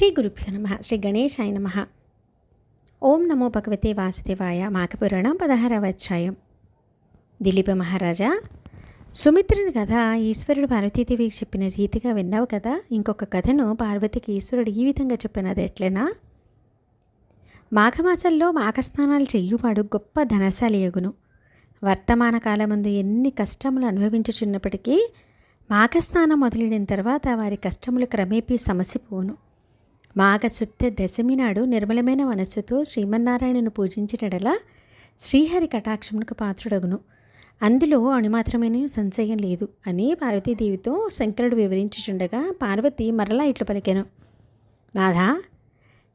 శ్రీ గురుభ్యో నమ శ్రీ గణేశాయ నమ. ఓం నమో భగవతే వాసుదేవాయ మాకపురాణం పదహారవ అధ్యాయం. దిలీప మహారాజా సుమిత్రుని కథ ఈశ్వరుడు పార్వతీదేవికి చెప్పిన రీతిగా విన్నావు కదా? ఇంకొక కథను పార్వతికి ఈశ్వరుడు ఈ విధంగా చెప్పినది ఎట్లనా? మాఘమాసంలో మాఘస్నానాలు చెయ్యువాడు గొప్ప ధనశాలి ఎగును. వర్తమాన కాలమందు ఎన్ని కష్టములు అనుభవించుచున్నప్పటికీ మాఘస్నానం మొదలైన తర్వాత వారి కష్టములు క్రమేపీ సమసిపోను మాఘశుద్ధ దశమి నాడు నిర్మలమైన మనస్సుతో శ్రీమన్నారాయణను పూజించినడలా శ్రీహరి కటాక్షమునకు పాత్రుడగును. అందులో అణుమాత్రమైన సంశయం లేదు అని పార్వతీదేవితో శంకరుడు వివరించుచుండగా పార్వతి మరలా ఇట్లు పలికెను. నాథా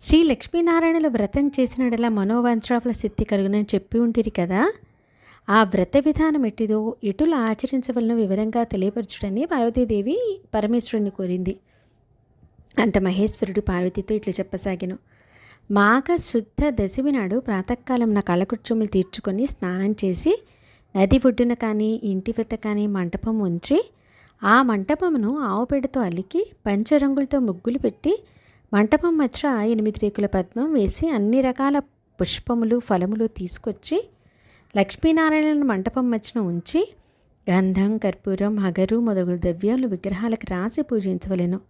శ్రీ లక్ష్మీనారాయణలు వ్రతం చేసినడలా మనోవాంఛాఫల సిద్ధి కలుగునని చెప్పి ఉంటిరి కదా. ఆ వ్రత విధానం ఎట్టిదో ఇటులు ఆచరించవలన వివరంగా తెలియపరచుడని పార్వతీదేవి పరమేశ్వరుని కోరింది. అంత మహేశ్వరుడు పార్వతితో ఇట్లు చెప్పసాగాను. మాఘ శుద్ధ దశమి నాడు ప్రాతకాలం నా కళ్ళకుర్చములు తీర్చుకొని స్నానం చేసి నది ఒడ్డున కానీ ఇంటి వద్ద కానీ మంటపం ఉంచి ఆ మంటపమును ఆవుపేడతో అలికి పంచరంగులతో ముగ్గులు పెట్టి మంటపం మధ్య ఎనిమిది రేకుల పద్మం వేసి అన్ని రకాల పుష్పములు ఫలములు తీసుకొచ్చి లక్ష్మీనారాయణ మంటపం మధ్యన ఉంచి గంధం కర్పూరం హగరు మొదలు ద్రవ్యాలు విగ్రహాలకు రాసి పూజించవలెను.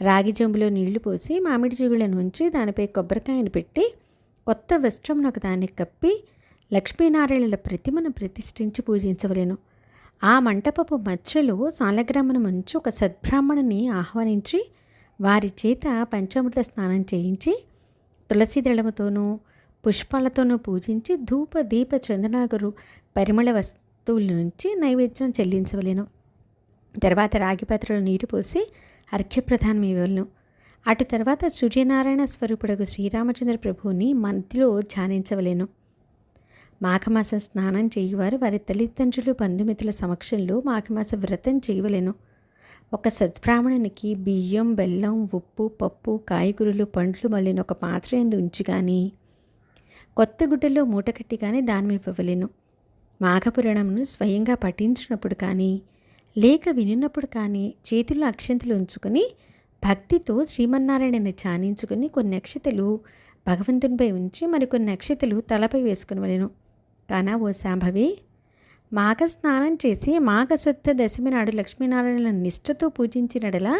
రాగి జంబులో నీళ్ళు పోసి మామిడి చిగుళ్ళను ఉంచి దానిపై కొబ్బరికాయను పెట్టి కొత్త వస్త్రమునకు దాన్ని కప్పి లక్ష్మీనారాయణుల ప్రతిమను ప్రతిష్ఠించి పూజించవలెను. ఆ మంటపపు మధ్యలో సాలగ్రామను ఉంచి ఒక సద్బ్రాహ్మణుని ఆహ్వానించి వారి చేత పంచామృత స్నానం చేయించి తులసి దళముతోనూ పుష్పాలతోనూ పూజించి ధూప దీప చందనాగరు పరిమళ వస్తువుల నుంచి నైవేద్యం చెల్లించవలెను. తర్వాత రాగి పాత్రలో నీరు పోసి అర్ఘ్యప్రధానం ఇవ్వలను అటు తర్వాత సూర్యనారాయణ స్వరూపుడకు శ్రీరామచంద్ర ప్రభువుని మధ్యలో ధ్యానించవలేను. మాఘమాస స్నానం చేయువారు వారి తల్లిదండ్రులు బంధుమిత్రుల సమక్షంలో మాఘమాస వ్రతం చేయవలెను. ఒక సద్బ్రాహ్మణునికి బియ్యం బెల్లం ఉప్పు పప్పు కాయగూరలు పండ్లు మళ్ళిన ఒక పాత్ర ఎందు ఉంచి కానీ కొత్త గుడ్డలో మూటకట్టి కానీ దానం ఇవ్వవలెను మాఘపురాణంను స్వయంగా పఠించినప్పుడు కానీ లేక వినినప్పుడు కానీ చేతుల్లో అక్షంతలు ఉంచుకొని భక్తితో శ్రీమన్నారాయణని ధ్యానించుకుని కొన్ని అక్షతలు భగవంతునిపై ఉంచి మరికొన్ని అక్షతలు తలపై వేసుకునవలెను కానా ఓ శాంభవి మాఘ స్నానం చేసి మాఘశుద్ధ దశమి నాడు లక్ష్మీనారాయణ నిష్ఠతో పూజించినడలా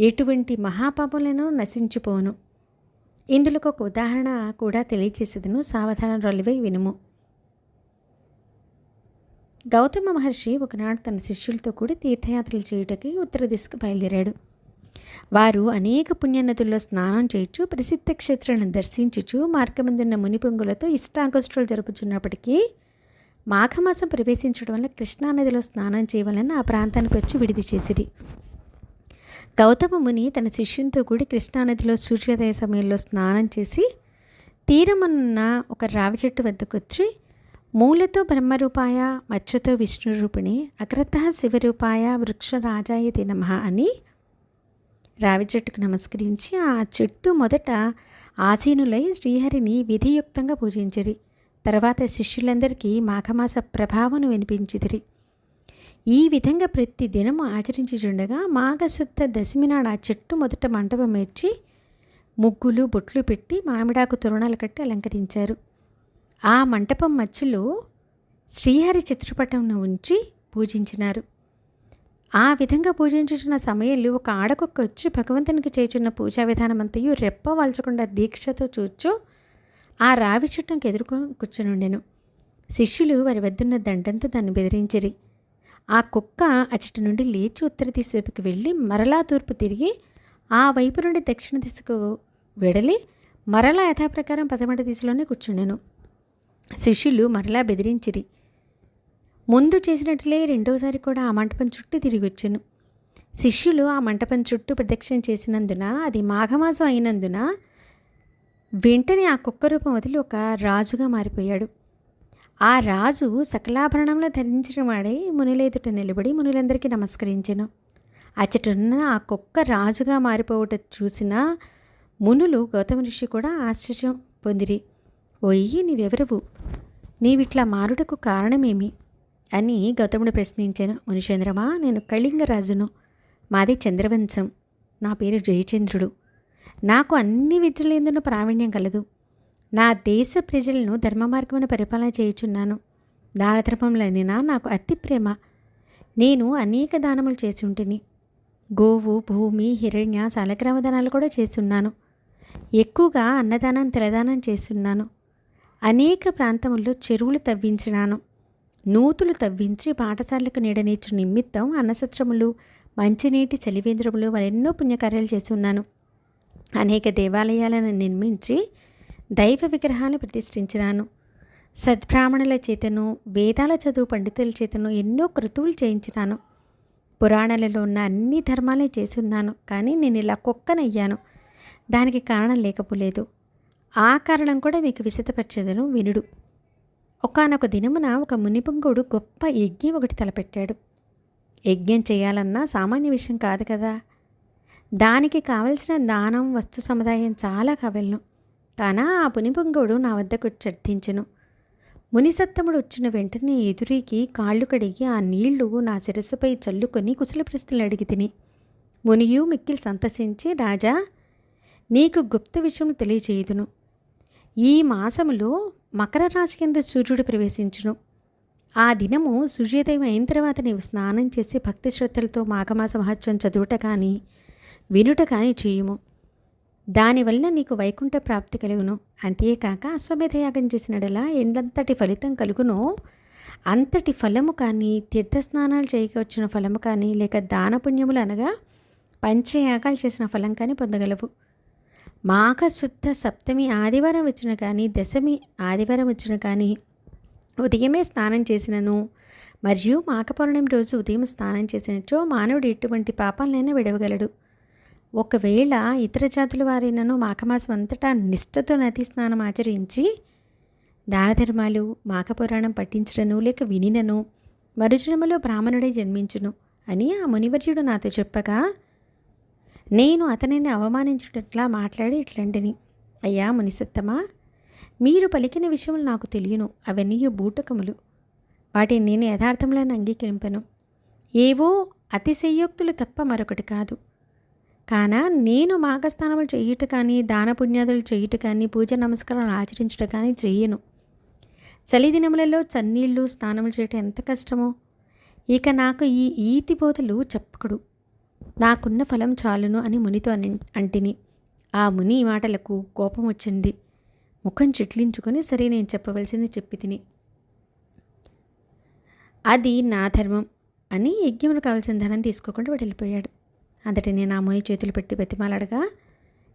ఎటువంటి మహాపాపములను నశించిపోను ఇందులో ఒక ఉదాహరణ కూడా తెలియచేసేదను. సావధాన రొలివై వినుము. గౌతమ మహర్షి ఒకనాడు తన శిష్యులతో కూడా తీర్థయాత్రలు చేయుటకి ఉత్తర దిశకు బయలుదేరాడు. వారు అనేక పుణ్యనదుల్లో స్నానం చేయొచ్చు ప్రసిద్ధ క్షేత్రాలను దర్శించుచు మార్గమందున్న మునిపొంగులతో ఇష్టాగోష్ఠులు జరుపుచున్నప్పటికీ మాఘమాసం ప్రవేశించడం వల్ల కృష్ణానదిలో స్నానం చేయవాలని ఆ ప్రాంతానికి వచ్చి విడిది చేసిరి. గౌతమ ముని తన శిష్యునితో కూడి కృష్ణానదిలో సూర్యోదయ సమయంలో స్నానం చేసి తీరమున్న ఒక రావి చెట్టు వద్దకు వచ్చి మూలతో బ్రహ్మరూపాయ మచ్చతో విష్ణురూపిణి అగ్రత శివరూపాయ వృక్షరాజాయ నమ అని రావి చెట్టుకు నమస్కరించి ఆ చెట్టు మొదట ఆసీనులై శ్రీహరిని విధియుక్తంగా పూజించిరి. తర్వాత శిష్యులందరికీ మాఘమాస ప్రభావను వినిపించిదిరి ఈ విధంగా ప్రతి దినము ఆచరించుచుండగా మాఘశుద్ధ దశమి నాడు ఆ చెట్టు మొదట మంటపం ఏర్చి ముగ్గులు బొట్లు పెట్టి మామిడాకు తోరణాలు కట్టి అలంకరించారు. ఆ మంటపం మధ్యలో శ్రీహరి చిత్రపటంను ఉంచి పూజించినారు. ఆ విధంగా పూజించుచున్న సమయంలో ఒక ఆడకొక్క వచ్చి భగవంతునికి చేచున్న పూజా విధానం అంతయు రెప్ప వలచకుండా దీక్షతో చూచు ఆ రావి చెట్టుకు ఎదుర్కొని కూర్చునుండెను. శిష్యులు వారి వద్దున్న దండంతో దాన్ని బెదిరించిరి. ఆ కుక్క అచ్చటి నుండి లేచి ఉత్తర దిశ వైపుకి వెళ్ళి మరలా తూర్పు తిరిగి ఆ వైపు నుండి దక్షిణ దిశకు వెడలి మరలా యథాప్రకారం పదమట దిశలోనే కూర్చుండెను. శిష్యులు మరలా బెదిరించిరి. ముందు చేసినట్లే రెండోసారి కూడా ఆ మంటపం చుట్టూ తిరిగి వచ్చాను. శిష్యులు ఆ మంటపం చుట్టూ ప్రదక్షిణ చేసినందున అది మాఘమాసం అయినందున వెంటనే ఆ కుక్క రూపం వదిలి ఒక రాజుగా మారిపోయాడు. ఆ రాజు సకలాభరణంలో ధరించిన వాడే మునులేదుట నిలబడి మునులందరికీ నమస్కరించెను. అచ్చటున్న ఆ కుక్క రాజుగా మారిపోవట చూసిన మునులు గౌతమ ఋషి కూడా ఆశ్చర్యం పొందిరి. ఒయ్యి నీవెవరవు? నీవిట్లా మారుటకు కారణమేమి? అని గౌతముడు ప్రశ్నించాను. మునిచంద్రమా నేను కళింగరాజును. మాది చంద్రవంశం. నా పేరు జయచంద్రుడు. నాకు అన్ని విద్యలందున ప్రావీణ్యం కలదు. నా దేశ ప్రజలను ధర్మ మార్గమున పరిపాలన చేయుచున్నాను. దానధర్మంలనినా నాకు అతి ప్రేమ. నేను అనేక దానములు చేసుంటిని గోవు భూమి హిరణ్య సాలగ్రామదానాలు కూడా చేస్తున్నాను ఎక్కువగా అన్నదానం తెలదానం చేస్తున్నాను అనేక ప్రాంతముల్లో చెరువులు తవ్వించినాను. నూతులు తవ్వించి పాఠశాలకు నీడనీచు నిమిత్తం అన్నసత్రములు మంచినీటి చలివేంద్రములు మరెన్నో పుణ్యకార్యాలు చేసి ఉన్నాను. అనేక దేవాలయాలను నిర్మించి దైవ విగ్రహాలను ప్రతిష్ఠించినాను. సద్బ్రాహ్మణుల చేతను వేదాల చదువు పండితుల చేతను ఎన్నో కృతువులు చేయించినాను. పురాణాలలో ఉన్న అన్ని ధర్మాలే చేసి ఉన్నాను కానీ నేను ఇలా కుక్కనయ్యాను. దానికి కారణం లేకపోలేదు. ఆ కారణం కూడా మీకు విసితపరిచేదను వినుడు. ఒకనొక దినమున ఒక మునిపుంగుడు గొప్ప యజ్ఞం ఒకటి తలపెట్టాడు. యజ్ఞం చేయాలన్నా సామాన్య విషయం కాదు కదా. దానికి కావలసిన దానం వస్తు సముదాయం చాలా కావలను. కానా ఆ పునిపుంగుడు నా వద్దకు చర్చించెను మునిసత్తముడు వచ్చిన వెంటనే ఎదురికి కాళ్ళు కడిగి ఆ నీళ్ళు నా శిరస్సుపై చల్లుకొని కుశల ప్రశ్నలు అడిగి తిని మునియు మిక్కిలి సంతసించి రాజా నీకు గుప్త విషయం తెలియచేయుదును. ఈ మాసములో మకర రాశి కింద సూర్యుడు ప్రవేశించును. ఆ దినము సూర్యోదయం అయిన తర్వాత నీవు స్నానం చేసి భక్తి శ్రద్ధలతో మాఘమాస మహత్యం చదువుట కానీ వినుట కానీ చేయుము. దానివల్ల నీకు వైకుంఠ ప్రాప్తి కలుగును. అంతేకాక అశ్వమేధయాగం చేసినడలా ఎంతటి ఫలితం కలుగునో. అంతటి ఫలము కానీ తీర్థస్నానాలు చేయకొచ్చిన ఫలము కానీ లేక దానపుణ్యములు అనగా పంచయాగాలు చేసిన ఫలం కానీ పొందగలవు. మాఘ శుద్ధ సప్తమి ఆదివారం వచ్చిన కానీ దశమి ఆదివారం వచ్చిన కానీ ఉదయమే స్నానం చేసినను. మరియు మాఘ పౌర్ణమి రోజు ఉదయం స్నానం చేసినచో మానవుడు ఎటువంటి పాపాలనైనా విడవగలడు. ఒకవేళ ఇతర జాతుల వారైనను మాఘమాసం అంతటా నిష్ఠతో నది స్నానం ఆచరించి దానధర్మాలు మాఘపురాణం పఠించడను లేక వినినను మరుజన్మలో బ్రాహ్మణుడే జన్మించును అని ఆ మునివర్యుడు నాతో చెప్పగా నేను అతనిని అవమానించుటట్లా మాట్లాడి ఇట్లాంటిని. అయ్యా మునిసత్తమా మీరు పలికిన విషయములు నాకు తెలియను అవన్నీ బూటకములు. వాటిని నేను యథార్థములను అంగీకరింపను. ఏవో అతిశయోక్తులు తప్ప మరొకటి కాదు. కాన నేను మాఘస్థానములు చేయుట కానీ దానపుణ్యాదులు చేయుట కానీ పూజ నమస్కారాలు ఆచరించుట కానీ చెయ్యను చలి దినములలో చన్నీళ్ళు స్నానములు చేయటం ఎంత కష్టమో. ఇక నాకు ఈ ఈతి బోధలు చెప్పకుడు. నాకున్న ఫలం చాలును అని మునితో అని అంటిని. ఆ ముని మాటలకు కోపం వచ్చింది. ముఖం చిట్లించుకొని సరే నేను చెప్పవలసింది చెప్పి తిని. అది నా ధర్మం అని యజ్ఞములు కావాల్సిన ధనం తీసుకోకుండా వాడు వెళ్ళిపోయాడు. అంతటి నేను ఆ ముని చేతులు పెట్టి బతిమాలడగా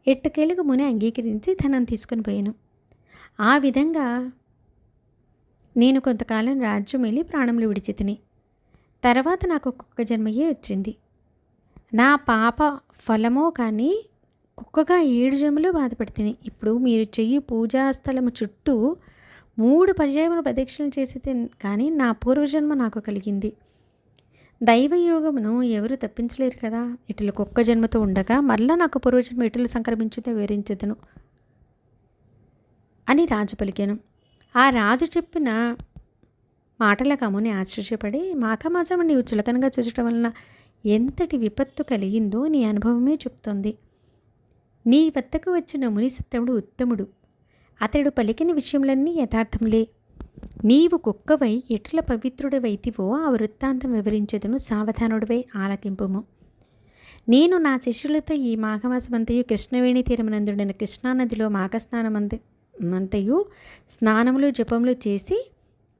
ఎట్టకేలకు ముని అంగీకరించి ధనం తీసుకొని పోయాను. ఆ విధంగా నేను కొంతకాలం రాజ్యం వెళ్ళి ప్రాణములు విడిచి తిని. తర్వాత నాకు ఒక్కొక్క జన్మయే వచ్చింది. నా పాప ఫలమో కానీ కుక్కగా ఏడు జన్మలు బాధపడుతుంది. ఇప్పుడు మీరు చెయ్యి పూజా స్థలము చుట్టూ మూడు పర్యాయములు ప్రదక్షిణలు చేసితే కానీ నా పూర్వజన్మ నాకు కలిగింది. దైవయోగమును ఎవరు తప్పించలేరు కదా? ఇటులు కుక్క జన్మతో ఉండగా మరలా నాకు పూర్వజన్మ ఇటులు సంక్రమించితే వివరించదును అని రాజు పలికాను. ఆ రాజు చెప్పిన మాటలకు అమ్ముని ఆశ్చర్యపడి మాఘమాసం నీవు చులకనగా చూచడం వలన ఎంతటి విపత్తు కలిగిందో నీ అనుభవమే చెప్తోంది. నీ వద్దకు వచ్చిన మునిసత్తముడు ఉత్తముడు. అతడు పలికిన విషయములన్నీ యథార్థములే. నీవు కుక్కవై ఎటుల పవిత్రుడవైతివో ఆ వృత్తాంతం వివరించదును సావధానుడివై ఆలకింపుము. నేను నా శిష్యులతో ఈ మాఘమాసమంతయు కృష్ణవేణి తీరమనందుడిన కృష్ణానదిలో మాఘస్నానమంత మంతయు స్నానములు జపములు చేసి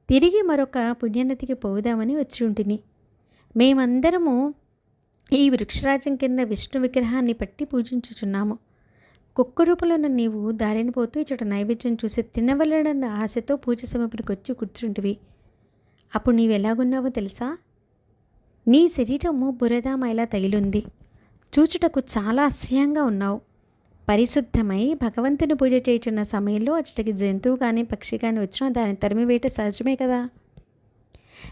తిరిగి మరొక పుణ్యనదికి పోదామని వచ్చి ఉంటిని మేమందరము ఈ వృక్షరాజం కింద విష్ణు విగ్రహాన్ని పట్టి పూజించుచున్నాము. కుక్క రూపంలో నీవు దారిని పోతూ ఇచ్చట నైవేద్యం చూసి తినవలనన్న ఆశతో పూజ సమీపనికి వచ్చి కూర్చుంటివి. అప్పుడు నీవు ఎలాగున్నావో తెలుసా? నీ శరీరము బురద మైలా తగిలుంది. చూచుటకు చాలా అసహ్యంగా ఉన్నావు. పరిశుద్ధమై భగవంతుని పూజ చేయుచున్న సమయంలో అచ్చటికి జంతువు కానీ పక్షి కానీ వచ్చినా దాన్ని తరిమివేట సహజమే కదా?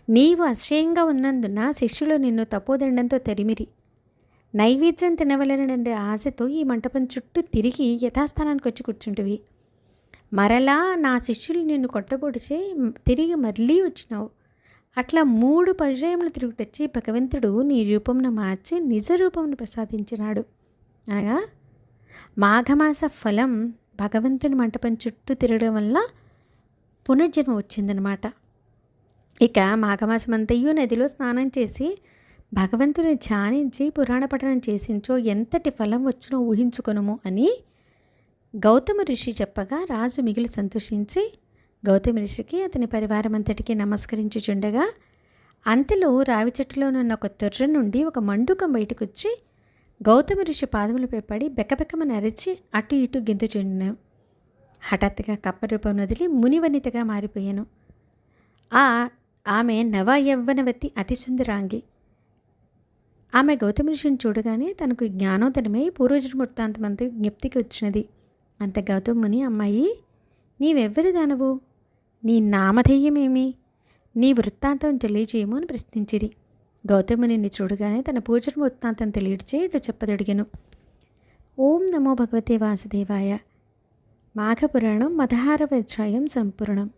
నీవు అసహ్యంగా ఉన్నందున శిష్యులు నిన్ను తపోదండంతో తరిమిరి. నైవేద్యం తినవలనండే ఆశతో ఈ మంటపం చుట్టూ తిరిగి యథాస్థానానికి వచ్చి కూర్చుంటివి. మరలా నా శిష్యులు నిన్ను కొట్టబొడిచి తిరిగి మళ్ళీ వచ్చినావు. అట్లా మూడు పర్యాయములు తిరుగుటొచ్చి భగవంతుడు నీ రూపంను మార్చి నిజ రూపంను ప్రసాదించినాడు. అనగా మాఘమాస ఫలం భగవంతుని మంటపం చుట్టూ తిరగడం వల్ల పునర్జన్మ వచ్చిందనమాట. ఇక మాఘమాసం నదిలో స్నానం చేసి భగవంతుని ధ్యానించి పురాణ పఠనం చేసించో ఎంతటి ఫలం వచ్చినో ఊహించుకొనుము అని గౌతమ ఋషి చెప్పగా రాజు మిగిలి సంతోషించి గౌతమ ఋషికి అతని పరివారం అంతటికి నమస్కరించుచుండగా అంతలో రావి చెట్టులోనున్న ఒక తొర్ర నుండి ఒక మండుకం బయటకొచ్చి గౌతమ ఋషి పాదములపై పడి బెక్కబెక్కమని అరిచి అటు ఇటు గెంతుచుండెను. హఠాత్తుగా కప్ప రూపం వదిలి మునివనితగా మారిపోయాను. ఆ ఆమె నవ యవ్వనవతి అతి సుందరాంగి ఆమె గౌతమ ఋషిని చూడగానే తనకు జ్ఞానోదనమై పూర్వజుడు వృత్తాంతమంతా జ్ఞప్తికి వచ్చినది. అంత గౌతముని అమ్మాయి నీవెవ్వరి దానవు? నీ నామధేయమేమి? నీ వృత్తాంతం తెలియజేయము అని ప్రశ్నించిరి. గౌతమునిని చూడగానే తన పూజను వృత్తాంతం తెలియచే ఇటు చెప్పదొడిగాను. ఓం నమో భగవతే వాసుదేవాయ. మాఘపురాణం మదహార అధ్యాయం సంపూర్ణం.